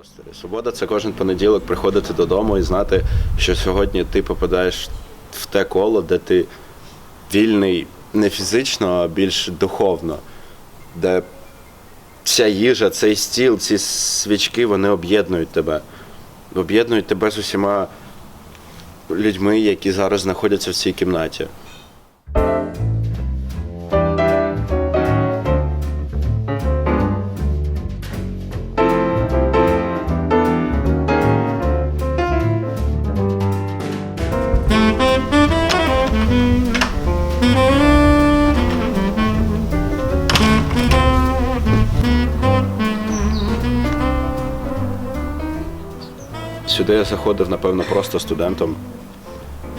просторі. Свобода це кожен понеділок приходити додому і знати, що сьогодні ти попадаєш в те коло, де ти вільний не фізично, а більш духовно, де ця їжа, цей стіл, ці свічки, вони об'єднують тебе. Об'єднують тебе з усіма людьми, які зараз знаходяться в цій кімнаті. Сюди я заходив, напевно, просто студентом,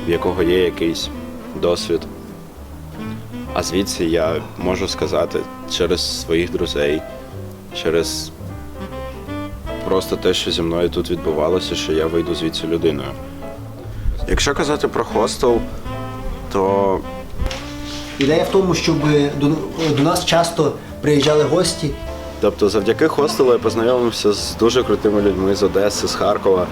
в якого є якийсь досвід. А звідси я можу сказати через своїх друзей, через просто те, що зі мною тут відбувалося, що я вийду звідси людиною. Якщо казати про хостел, то Ідея в тому, щоб до, до нас часто приїжджали гості. Тобто, завдяки хостелу я познайомився з дуже крутими людьми з Одеси, з Харкова.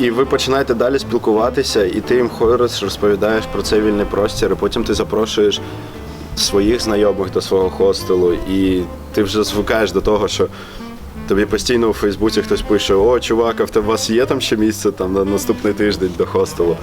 І ви починаєте далі спілкуватися, і ти їм ходиш, розповідаєш про цей вільний простір, і потім ти запрошуєш своїх знайомих до свого хостелу, і ти вже звикаєш до того, що тобі постійно у Фейсбуці хтось пише: О, чувак, а в тебе вас є там ще місце там на наступний тиждень до хостелу.